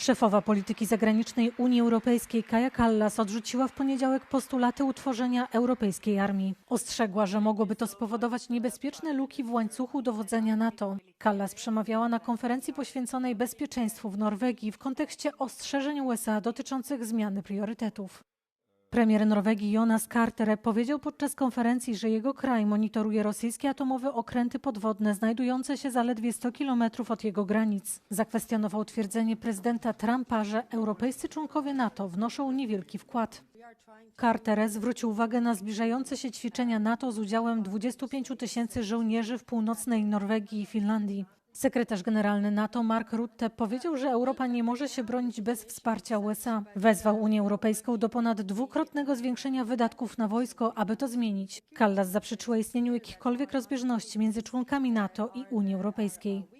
Szefowa polityki zagranicznej Unii Europejskiej Kaja Kallas odrzuciła w poniedziałek postulaty utworzenia europejskiej armii. Ostrzegła, że mogłoby to spowodować niebezpieczne luki w łańcuchu dowodzenia NATO. Kallas przemawiała na konferencji poświęconej bezpieczeństwu w Norwegii w kontekście ostrzeżeń USA dotyczących zmiany priorytetów. Premier Norwegii Jonas Carter powiedział podczas konferencji, że jego kraj monitoruje rosyjskie atomowe okręty podwodne znajdujące się zaledwie 100 kilometrów od jego granic. Zakwestionował twierdzenie prezydenta Trumpa, że europejscy członkowie NATO wnoszą niewielki wkład. Carter zwrócił uwagę na zbliżające się ćwiczenia NATO z udziałem 25 tysięcy żołnierzy w północnej Norwegii i Finlandii. Sekretarz generalny NATO Mark Rutte powiedział, że Europa nie może się bronić bez wsparcia USA. Wezwał Unię Europejską do ponad dwukrotnego zwiększenia wydatków na wojsko, aby to zmienić. Kallas zaprzeczyła istnieniu jakichkolwiek rozbieżności między członkami NATO i Unii Europejskiej.